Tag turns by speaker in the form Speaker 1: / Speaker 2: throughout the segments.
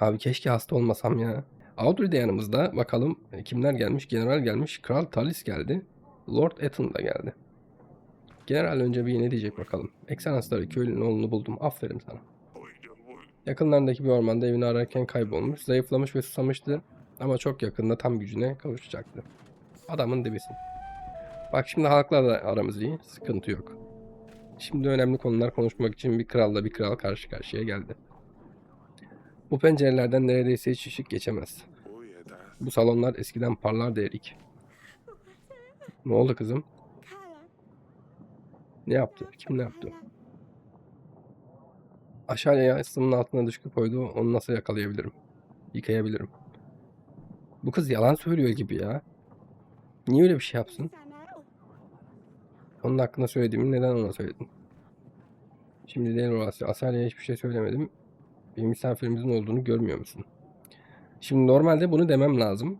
Speaker 1: Abi keşke hasta olmasam ya. Audrey de yanımızda. Bakalım e, kimler gelmiş? General gelmiş. Kral Talis geldi. Lord Ethan da geldi. General önce bir ne diyecek bakalım. Ekselansları köylünün oğlunu buldum. Aferin sana. Yakınlarındaki bir ormanda evini ararken kaybolmuş. Zayıflamış ve susamıştı. Ama çok yakında tam gücüne kavuşacaktı. Adamın dibisin. Bak şimdi halkla da aramız iyi. Sıkıntı yok. Şimdi önemli konular konuşmak için bir kralla bir kral karşı karşıya geldi. Bu pencerelerden neredeyse hiç ışık geçemez. Bu salonlar eskiden parlardı erik. Ne oldu kızım? Ne yaptı? Kim ne yaptı? Aşağıya ısının altına düşkü koydu. Onu nasıl yakalayabilirim? Yıkayabilirim. Bu kız yalan söylüyor gibi ya. Niye öyle bir şey yapsın? Onun hakkında söylediğimi neden ona söyledin? Şimdi değil orası. Asarya'ya hiçbir şey söylemedim. Bir misafirimizin olduğunu görmüyor musun? Şimdi normalde bunu demem lazım.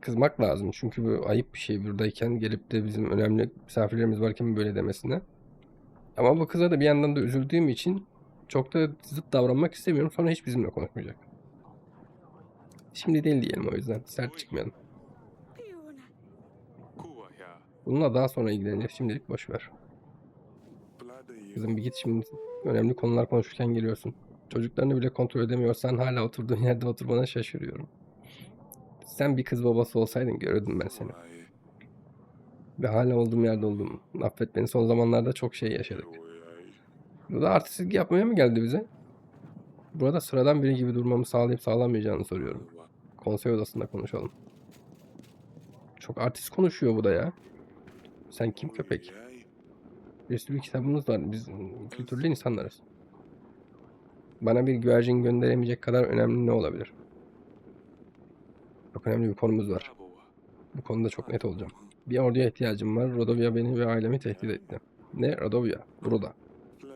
Speaker 1: Kızmak lazım. Çünkü bu ayıp bir şey buradayken gelip de bizim önemli misafirlerimiz varken böyle demesine. Ama bu kıza da bir yandan da üzüldüğüm için çok da zıt davranmak istemiyorum. Sonra hiç bizimle konuşmayacak. Şimdi değil diyelim o yüzden. Sert çıkmayalım. Bununla daha sonra ilgileneceğiz. Şimdilik boş ver. Kızım bir git şimdi önemli konular konuşurken geliyorsun. Çocuklarını bile kontrol edemiyorsan hala oturduğun yerde oturmana şaşırıyorum. Sen bir kız babası olsaydın görürdüm ben seni. Ve hala olduğum yerde oldum. Affet beni son zamanlarda çok şey yaşadık. Burada artistlik yapmaya mı geldi bize? Burada sıradan biri gibi durmamı sağlayıp sağlamayacağını soruyorum. Konsey odasında konuşalım. Çok artist konuşuyor bu da ya. Sen kim köpek? Bir sürü kitabımız var. Biz kültürlü insanlarız. Bana bir güvercin gönderemeyecek kadar önemli ne olabilir? Çok önemli bir konumuz var. Bu konuda çok net olacağım. Bir orduya ihtiyacım var. Rodovia beni ve ailemi tehdit etti. Ne? Rodovia. Burada.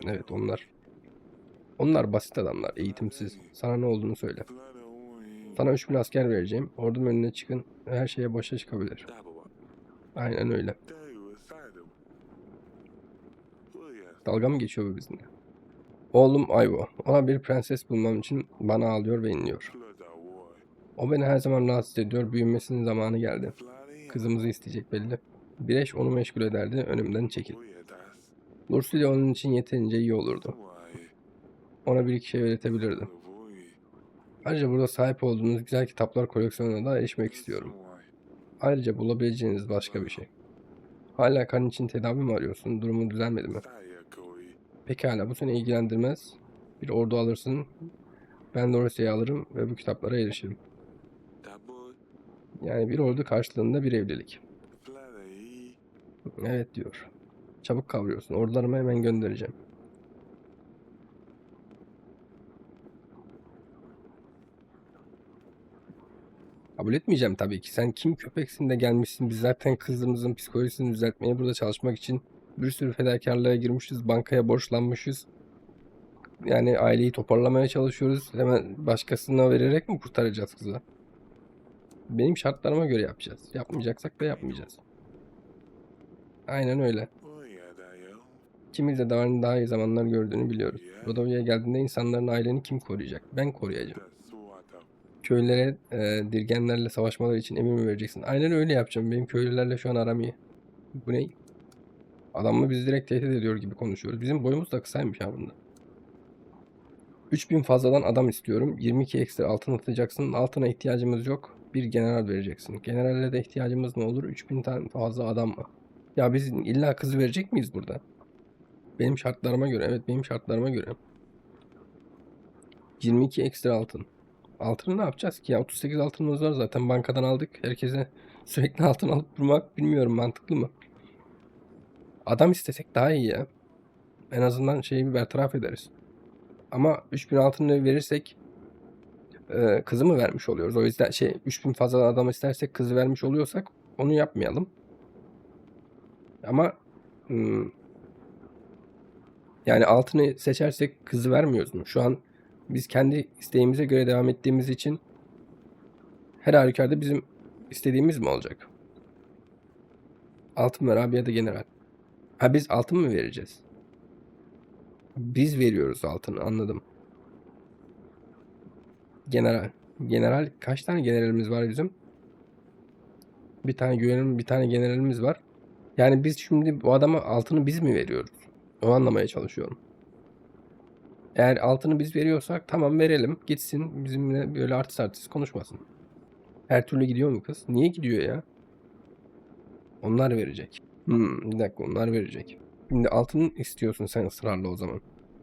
Speaker 1: Evet onlar. Onlar basit adamlar. Eğitimsiz. Sana ne olduğunu söyle. Sana 3000 asker vereceğim. Ordum önüne çıkın. Her şeye başa çıkabilir. Aynen öyle. Dalga mı geçiyor bu bizimle? Oğlum Ayvo. Ona bir prenses bulmam için bana ağlıyor ve inliyor. O beni her zaman rahatsız ediyor. Büyümesinin zamanı geldi. Kızımızı isteyecek belli. Bir eş onu meşgul ederdi. Önümden çekil. Lursila onun için yeterince iyi olurdu. Ona bir iki şey öğretebilirdi. Ayrıca burada sahip olduğunuz güzel kitaplar koleksiyonuna da erişmek istiyorum. Ayrıca bulabileceğiniz başka bir şey. Hala kan için tedavi mi arıyorsun? Durumu düzelmedi mi? Pekala bu seni ilgilendirmez. Bir ordu alırsın. Ben de alırım ve bu kitaplara erişirim. Yani bir ordu karşılığında bir evlilik. Evet diyor. Çabuk kavruyorsun. Ordularımı hemen göndereceğim. Kabul etmeyeceğim tabii ki. Sen kim köpeksin de gelmişsin. Biz zaten kızımızın psikolojisini düzeltmeye burada çalışmak için bir sürü fedakarlığa girmişiz. Bankaya borçlanmışız. Yani aileyi toparlamaya çalışıyoruz. Hemen başkasına vererek mi kurtaracağız kızı? Benim şartlarıma göre yapacağız. Yapmayacaksak da yapmayacağız. Aynen öyle. İkimiz de daha, daha iyi zamanlar gördüğünü biliyoruz. Rodovia'ya geldiğinde insanların aileni kim koruyacak? Ben koruyacağım. Köylere e, dirgenlerle savaşmaları için emir mi vereceksin? Aynen öyle yapacağım. Benim köylülerle şu an aram iyi. Bu ne? Adamı biz direkt tehdit ediyor gibi konuşuyoruz. Bizim boyumuz da kısaymış ha bunda. 3000 fazladan adam istiyorum. 22 ekstra altın atacaksın. Altına ihtiyacımız yok. Bir general vereceksin. Generalle de ihtiyacımız ne olur? 3000 tane fazla adam mı? Ya biz illa kızı verecek miyiz burada? Benim şartlarıma göre. Evet benim şartlarıma göre. 22 ekstra altın. Altını ne yapacağız ki ya? 38 altınımız var zaten bankadan aldık. Herkese sürekli altın alıp durmak bilmiyorum mantıklı mı? Adam istesek daha iyi ya. En azından şeyi bir bertaraf ederiz. Ama 3000 altını verirsek e, kızı mı vermiş oluyoruz? O yüzden şey 3000 fazla adam istersek kızı vermiş oluyorsak onu yapmayalım. Ama hmm, yani altını seçersek kızı vermiyoruz mu? Şu an biz kendi isteğimize göre devam ettiğimiz için her halükarda bizim istediğimiz mi olacak? Altın ver abi ya da general. Ha biz altın mı vereceğiz? Biz veriyoruz altını anladım. General. General kaç tane generalimiz var bizim? Bir tane güvenim, bir tane generalimiz var. Yani biz şimdi bu adama altını biz mi veriyoruz? O anlamaya çalışıyorum. Eğer altını biz veriyorsak tamam verelim. Gitsin bizimle böyle artist artist konuşmasın. Her türlü gidiyor mu kız? Niye gidiyor ya? Onlar verecek. Hmm, bir dakika onlar verecek. Şimdi altın istiyorsun sen ısrarla o zaman.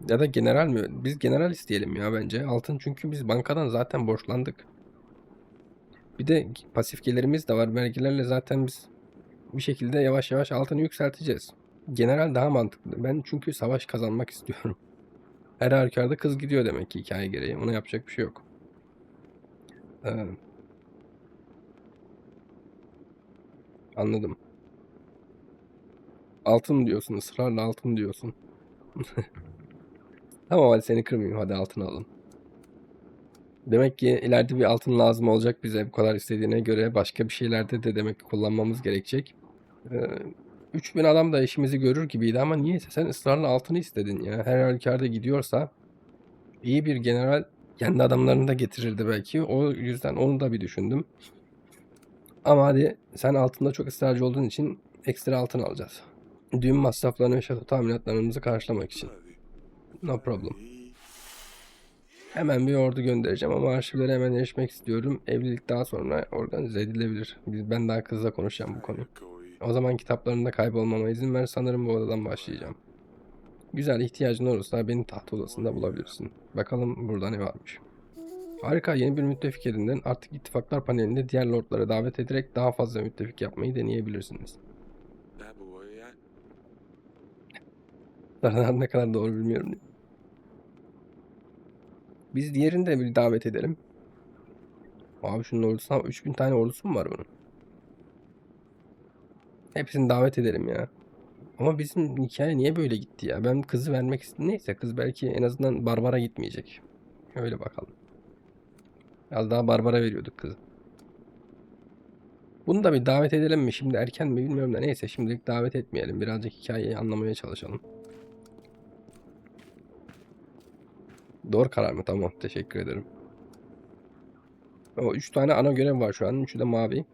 Speaker 1: Ya da general mi? Biz general isteyelim ya bence. Altın çünkü biz bankadan zaten borçlandık. Bir de pasif gelirimiz de var. Vergilerle zaten biz bir şekilde yavaş yavaş altını yükselteceğiz. General daha mantıklı. Ben çünkü savaş kazanmak istiyorum. Her halükarda kız gidiyor demek ki hikaye gereği. Ona yapacak bir şey yok. Ee, anladım. Altın diyorsun. ısrarla altın diyorsun. Tamam hadi seni kırmayayım. Hadi altın alın. Demek ki ileride bir altın lazım olacak bize bu kadar istediğine göre başka bir şeylerde de demek ki kullanmamız gerekecek. Ee, 3000 adam da işimizi görür gibiydi ama niyeyse sen ısrarla altını istedin ya. Her halükarda gidiyorsa iyi bir general kendi adamlarını da getirirdi belki. O yüzden onu da bir düşündüm. Ama hadi sen altında çok ısrarcı olduğun için ekstra altın alacağız. Düğün masraflarını ve şato tahminatlarımızı karşılamak için. No problem. Hemen bir ordu göndereceğim ama arşivlere hemen erişmek istiyorum. Evlilik daha sonra organize edilebilir. Ben daha kızla konuşacağım bu konuyu. O zaman kitaplarında kaybolmama izin ver. Sanırım bu odadan başlayacağım. Güzel ihtiyacın olursa beni taht odasında bulabilirsin. Bakalım burada ne varmış. Harika yeni bir müttefik edindin. Artık ittifaklar panelinde diğer lordları davet ederek daha fazla müttefik yapmayı deneyebilirsiniz. Zaten ne kadar doğru bilmiyorum. Biz diğerini de bir davet edelim. Abi şunun ordusu ama 3000 tane ordusu mu var bunun? Hepsini davet edelim ya. Ama bizim hikaye niye böyle gitti ya? Ben kızı vermek istedim. Neyse kız belki en azından Barbara gitmeyecek. Öyle bakalım. Az daha Barbara veriyorduk kızı. Bunu da bir davet edelim mi? Şimdi erken mi bilmiyorum da neyse şimdilik davet etmeyelim. Birazcık hikayeyi anlamaya çalışalım. Doğru karar mı? Tamam. Teşekkür ederim. O 3 tane ana görev var şu an. Üçü de mavi.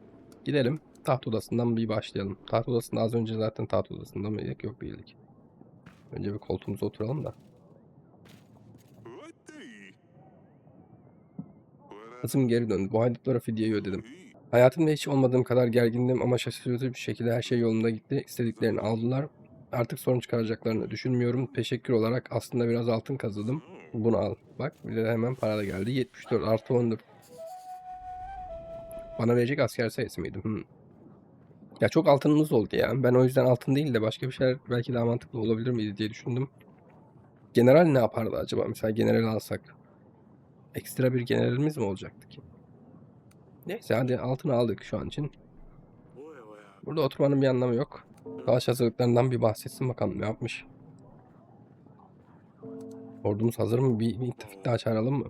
Speaker 1: Gidelim. Taht odasından bir başlayalım. Taht odasında az önce zaten taht odasında mıydık? Yok değildik. Önce bir koltuğumuza oturalım da. Kızım geri döndü. Bu haydutlara fidyeyi ödedim. Hayatımda hiç olmadığım kadar gergindim ama şaşırtıcı bir şekilde her şey yolunda gitti. İstediklerini aldılar. Artık sorun çıkaracaklarını düşünmüyorum. Teşekkür olarak aslında biraz altın kazıdım. Bunu al. Bak bir de hemen para da geldi. 74 artı 14. Bana verecek asker sayısı mıydı? Hmm. Ya çok altınımız oldu ya. Ben o yüzden altın değil de başka bir şeyler belki daha mantıklı olabilir miydi diye düşündüm. General ne yapardı acaba? Mesela general alsak. Ekstra bir generalimiz mi olacaktı ki? Neyse hadi altını aldık şu an için. Burada oturmanın bir anlamı yok. Savaş hazırlıklarından bir bahsetsin bakalım ne yapmış. Ordumuz hazır mı? Bir, bir ittifak daha çağıralım mı?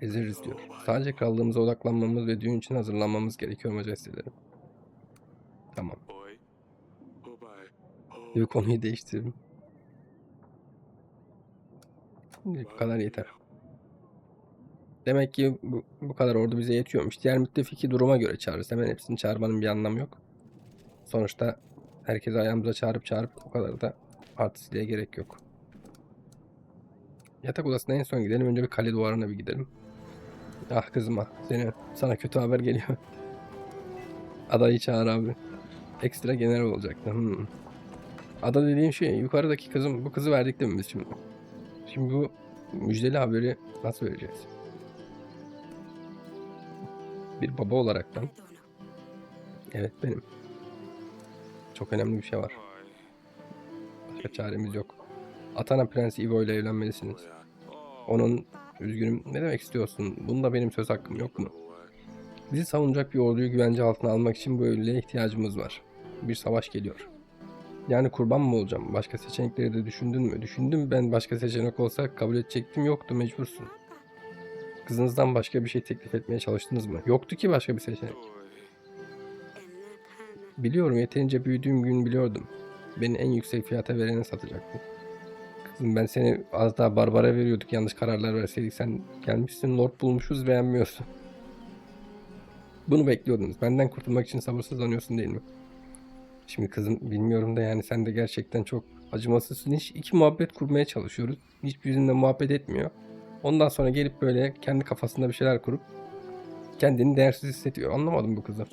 Speaker 1: Ezeriz diyor. Sadece krallığımıza odaklanmamız ve düğün için hazırlanmamız gerekiyor majesteleri. Tamam. Bir konuyu değiştirelim. Bu kadar yeter. Demek ki bu, bu kadar ordu bize yetiyormuş. Diğer müttefiki duruma göre çağırırız. Hemen hepsini çağırmanın bir anlamı yok. Sonuçta herkesi ayağımıza çağırıp çağırıp o kadar da artistliğe gerek yok. Yatak odasına en son gidelim. Önce bir kale duvarına bir gidelim. Ah kızım ah. Seni, sana kötü haber geliyor. Adayı çağır abi. Ekstra general olacaktı. Hmm. Ada dediğim şey yukarıdaki kızım. Bu kızı verdik değil mi biz şimdi? Şimdi bu müjdeli haberi nasıl vereceğiz? Bir baba olaraktan. Evet benim. Çok önemli bir şey var. Başka çaremiz yok. Atana Prensi Ivo ile evlenmelisiniz. Onun üzgünüm ne demek istiyorsun? Bunda benim söz hakkım yok mu? Bizi savunacak bir orduyu güvence altına almak için bu evliliğe ihtiyacımız var. Bir savaş geliyor. Yani kurban mı olacağım? Başka seçenekleri de düşündün mü? Düşündüm ben başka seçenek olsa kabul edecektim yoktu mecbursun. Kızınızdan başka bir şey teklif etmeye çalıştınız mı? Yoktu ki başka bir seçenek. Biliyorum yeterince büyüdüğüm gün biliyordum. Beni en yüksek fiyata verene satacaktı. Kızım ben seni az daha Barbara veriyorduk yanlış kararlar verseydik. Sen gelmişsin Lord bulmuşuz beğenmiyorsun. Bunu bekliyordunuz. Benden kurtulmak için sabırsızlanıyorsun değil mi? Şimdi kızım bilmiyorum da yani sen de gerçekten çok acımasızsın. Hiç iki muhabbet kurmaya çalışıyoruz. Hiçbir bizimle muhabbet etmiyor. Ondan sonra gelip böyle kendi kafasında bir şeyler kurup kendini değersiz hissediyor. Anlamadım bu kızı.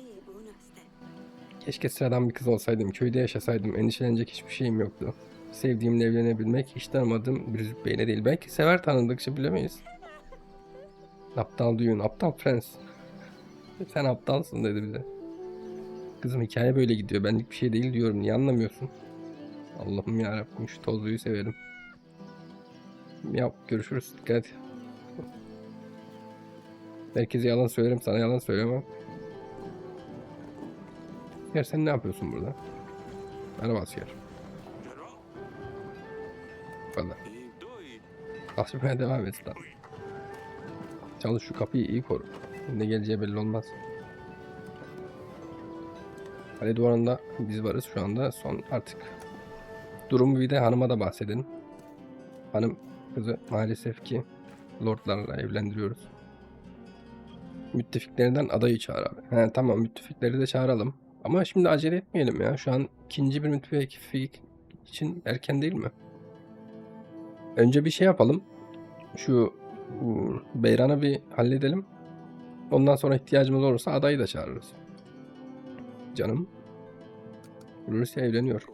Speaker 1: Keşke sıradan bir kız olsaydım, köyde yaşasaydım, endişelenecek hiçbir şeyim yoktu. Sevdiğimle evlenebilmek, hiç tanımadığım bir zübbeyle değil. Belki sever tanıdıkça bilemeyiz. Aptal düğün, aptal prens. Sen aptalsın dedi bize. Kızım hikaye böyle gidiyor. Benlik bir şey değil diyorum. Niye anlamıyorsun? Allah'ım yarabbim şu tozluyu severim. Ya görüşürüz. Dikkat. Herkese yalan söylerim. Sana yalan söylemem. Asker sen ne yapıyorsun burada? Merhaba asker. Çalışmaya devam et lan. Çalış şu kapıyı iyi koru. Ne geleceği belli olmaz. Kale duvarında biz varız şu anda. Son artık. Durumu bir de hanıma da bahsedelim. Hanım kızı maalesef ki lordlarla evlendiriyoruz. Müttefiklerinden adayı çağır abi. He, tamam müttefikleri de çağıralım. Ama şimdi acele etmeyelim ya. Şu an ikinci bir müttefik için erken değil mi? Önce bir şey yapalım. Şu Beyran'ı bir halledelim. Ondan sonra ihtiyacımız olursa adayı da çağırırız. Canım. Rusya evleniyor.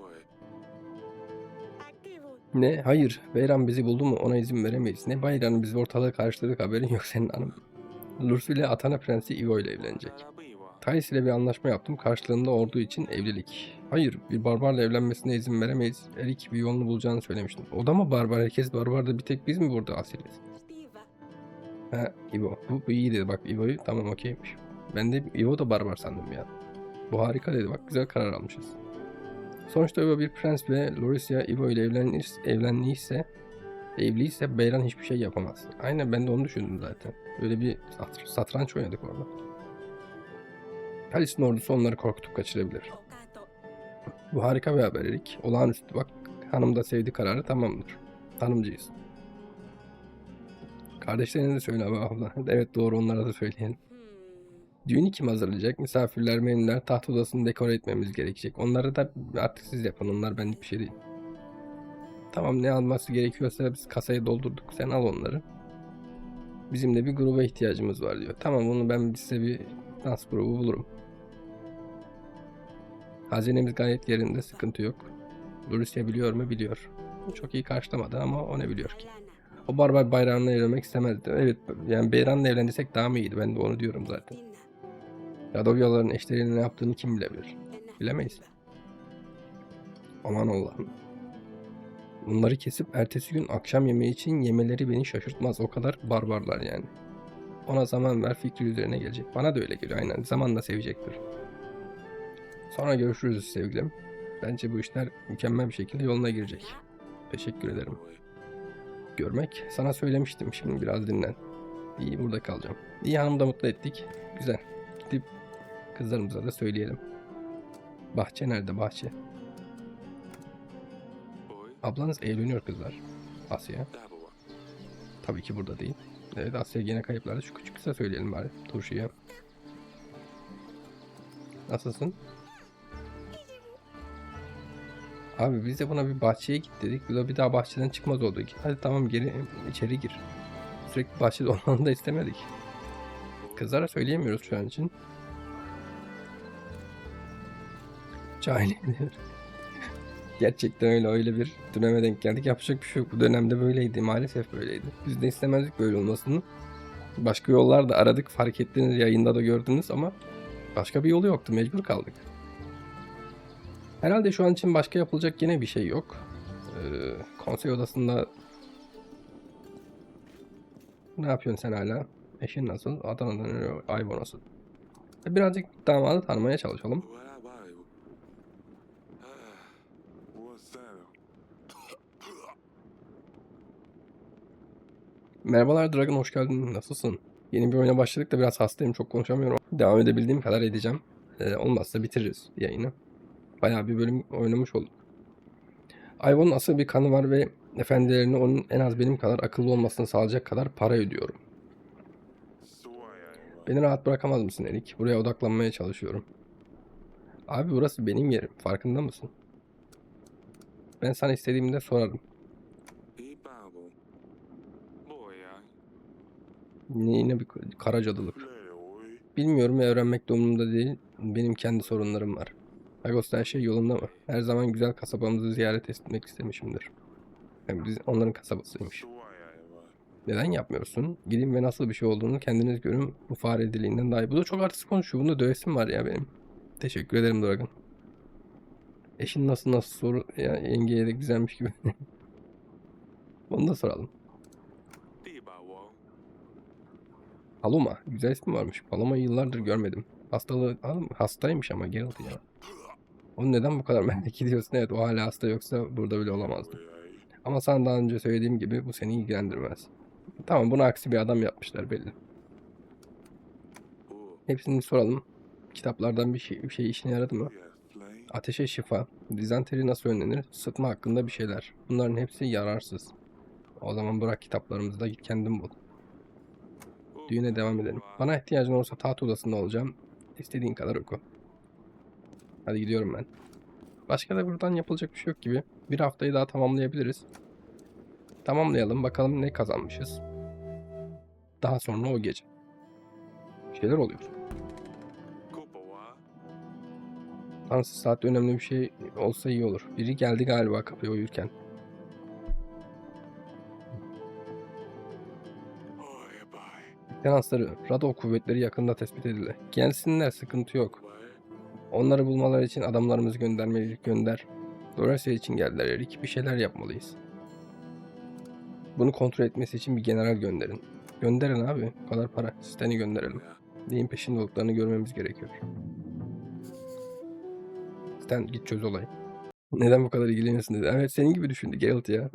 Speaker 1: Ne? Hayır. Beyran bizi buldu mu ona izin veremeyiz. Ne Bayran'ı biz ortalığı karıştırdık haberin yok senin hanım. Lurs ile Atana Prensi Ivo ile evlenecek. Thais ile bir anlaşma yaptım. Karşılığında ordu için evlilik. Hayır, bir barbarla evlenmesine izin veremeyiz. Erik bir yolunu bulacağını söylemiştim. O da mı barbar? Herkes barbardı. Bir tek biz mi burada asiliz? Ha, Ivo. Bu, bu iyi dedi. Bak Ivo'yu tamam okeymiş. Ben de Ivo da barbar sandım ya. Bu harika dedi. Bak güzel karar almışız. Sonuçta Ivo bir prens ve Lorisia Ivo ile evlenir, evlenliyse evliyse Beyran hiçbir şey yapamaz. Aynen ben de onu düşündüm zaten. Öyle bir sat- satranç oynadık orada. Halis'in ordusu onları korkutup kaçırabilir. Bu harika bir haber Erik. Olağanüstü bak. Hanım da sevdi kararı tamamdır. Hanımcıyız. Kardeşlerine de söyle abi abla. Evet doğru onlara da söyleyelim. Düğünü kim hazırlayacak? Misafirler, menüler, taht odasını dekore etmemiz gerekecek. Onları da artık siz yapın. Onlar benlik bir şey değil. Tamam ne alması gerekiyorsa biz kasayı doldurduk. Sen al onları. Bizim de bir gruba ihtiyacımız var diyor. Tamam onu ben size bir dans grubu bulurum. Hazinemiz gayet yerinde. Sıkıntı yok. Rusya biliyor mu? Biliyor. Çok iyi karşılamadı ama o ne biliyor ki? O barbar bayrağına evlenmek istemezdi. Evet yani Beyran'la evlendirsek daha mı iyiydi? Ben de onu diyorum zaten. Yadovyaların eşlerinin ne yaptığını kim bilebilir? Bilemeyiz. Aman Allah'ım. Bunları kesip ertesi gün akşam yemeği için yemeleri beni şaşırtmaz. O kadar barbarlar yani. Ona zaman ver fikri üzerine gelecek. Bana da öyle geliyor aynen. Zamanla sevecektir. Sonra görüşürüz sevgilim. Bence bu işler mükemmel bir şekilde yoluna girecek. Teşekkür ederim. Görmek. Sana söylemiştim. Şimdi biraz dinlen. İyi burada kalacağım. İyi hanım da mutlu ettik. Güzel. Gidip kızlarımıza da söyleyelim. Bahçe nerede bahçe? Ablanız evleniyor kızlar. Asya. Tabii ki burada değil. Evet Asya gene kayıplarda. Şu küçük kısa söyleyelim bari. Turşuya. Nasılsın? Abi biz de buna bir bahçeye git dedik. Bu da bir daha bahçeden çıkmaz oldu. Hadi tamam geri içeri gir. Sürekli bahçede olmanı da istemedik. Kızlara söyleyemiyoruz şu an için. Cahil. Gerçekten öyle öyle bir döneme denk geldik. Yapacak bir şey yok. Bu dönemde böyleydi. Maalesef böyleydi. Biz de istemezdik böyle olmasını. Başka yollar da aradık. Fark ettiniz yayında da gördünüz ama başka bir yolu yoktu. Mecbur kaldık. Herhalde şu an için başka yapılacak yine bir şey yok. Ee, konsey odasında ne yapıyorsun sen hala? Eşin nasıl? Adana'dan öyle Ayvo nasıl? E, Birazcık damadı tanımaya çalışalım. Merhabalar Dragon hoş geldin. Nasılsın? Yeni bir oyuna başladık da biraz hastayım çok konuşamıyorum. Devam edebildiğim kadar edeceğim. Ee, olmazsa bitiririz yayını. Bayağı bir bölüm oynamış olduk. Ayvon'un asıl bir kanı var ve Efendilerine onun en az benim kadar akıllı olmasını sağlayacak kadar para ödüyorum. Beni rahat bırakamaz mısın Erik? Buraya odaklanmaya çalışıyorum. Abi burası benim yerim. Farkında mısın? Ben sana istediğimde sorarım. Yine, bir kara cadılık. Bilmiyorum ve öğrenmek de umurumda değil. Benim kendi sorunlarım var. Agos'ta her şey yolunda mı? Her zaman güzel kasabamızı ziyaret etmek istemişimdir. Yani biz onların kasabasıymış. Neden yapmıyorsun? Gidin ve nasıl bir şey olduğunu kendiniz görün. Bu fare diliğinden daha iyi. Bu da çok artist konuşuyor. Bunda dövesim var ya benim. Teşekkür ederim Dragon. Eşin nasıl nasıl soru ya yengeye de güzelmiş gibi. Onu da soralım. Paloma. Güzel ismi varmış. Paloma'yı yıllardır görmedim. Hastalığı hastaymış ama Geralt ya. Onu neden bu kadar merak ediyorsun? Evet o hala hasta yoksa burada bile olamazdı. Ama sana daha önce söylediğim gibi bu seni ilgilendirmez. Tamam bunu aksi bir adam yapmışlar belli. Hepsini soralım. Kitaplardan bir şey, bir şey işine yaradı mı? Ateşe şifa, dizanteri nasıl önlenir, sıtma hakkında bir şeyler. Bunların hepsi yararsız. O zaman bırak kitaplarımızı da git kendin bul. Düğüne devam edelim. Bana ihtiyacın olursa taht odasında olacağım. İstediğin kadar oku. Hadi gidiyorum ben. Başka da buradan yapılacak bir şey yok gibi. Bir haftayı daha tamamlayabiliriz. Tamamlayalım bakalım ne kazanmışız. Daha sonra o gece. Şeyler oluyor. Ansız saat önemli bir şey olsa iyi olur. Biri geldi galiba kapıya uyurken. Tenansları, Rado kuvvetleri yakında tespit edildi. Gelsinler, sıkıntı yok. Onları bulmaları için adamlarımızı göndermeli gönder. Dorasya için geldiler Erik. Bir şeyler yapmalıyız. Bunu kontrol etmesi için bir general gönderin. Gönderin abi. O kadar para. Stan'i gönderelim. Neyin peşinde olduklarını görmemiz gerekiyor. Stan git çöz olayı. Neden bu kadar ilgileniyorsun dedi. Evet senin gibi düşündü Geralt ya.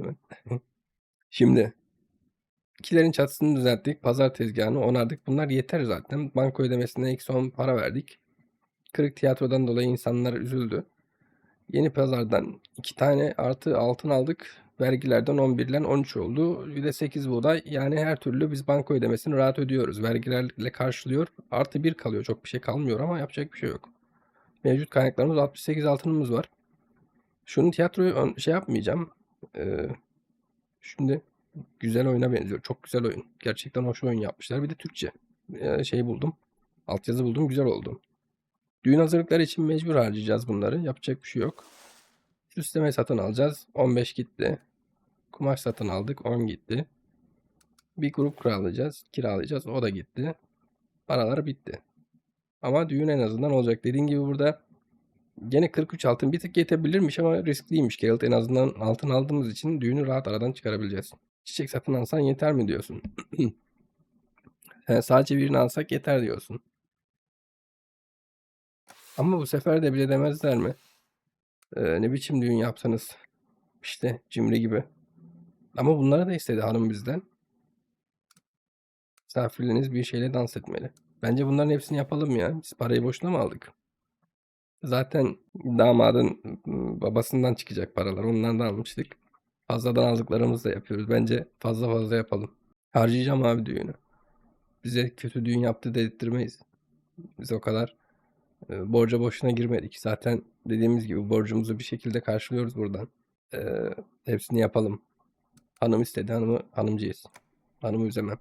Speaker 1: Şimdi İkilerin çatısını düzelttik. Pazar tezgahını onardık. Bunlar yeter zaten. Banko ödemesine ilk son para verdik. Kırık tiyatrodan dolayı insanlar üzüldü. Yeni pazardan iki tane artı altın aldık. Vergilerden 11 ile 13 oldu. Bir de 8 buğday. Yani her türlü biz banko ödemesini rahat ödüyoruz. Vergilerle karşılıyor. Artı 1 kalıyor. Çok bir şey kalmıyor ama yapacak bir şey yok. Mevcut kaynaklarımız 68 altınımız var. Şunun tiyatroyu şey yapmayacağım. Ee, şimdi güzel oyuna benziyor. Çok güzel oyun. Gerçekten hoş oyun yapmışlar. Bir de Türkçe ee, şey buldum. Altyazı buldum. Güzel oldu. Düğün hazırlıkları için mecbur harcayacağız bunları. Yapacak bir şey yok. Süsleme satın alacağız. 15 gitti. Kumaş satın aldık. 10 gitti. Bir grup kiralayacağız. Kiralayacağız. O da gitti. Paralar bitti. Ama düğün en azından olacak. Dediğim gibi burada gene 43 altın bir tık yetebilirmiş ama riskliymiş. Geralt en azından altın aldığımız için düğünü rahat aradan çıkarabileceğiz. Çiçek satın alsan yeter mi diyorsun? Sen sadece birini alsak yeter diyorsun. Ama bu sefer de bile demezler mi? Ee, ne biçim düğün yapsanız. İşte cimri gibi. Ama bunları da istedi hanım bizden. Misafirleriniz bir şeyle dans etmeli. Bence bunların hepsini yapalım ya. Biz parayı boşuna mı aldık? Zaten damadın babasından çıkacak paralar. Onlardan almıştık. Fazladan aldıklarımızı da yapıyoruz. Bence fazla fazla yapalım. Harcayacağım abi düğünü. Bize kötü düğün yaptı dedirtmeyiz. Biz o kadar borca boşuna girmedik. Zaten dediğimiz gibi borcumuzu bir şekilde karşılıyoruz buradan. E, hepsini yapalım. Hanım istedi hanımı hanımcıyız. Hanımı üzemem.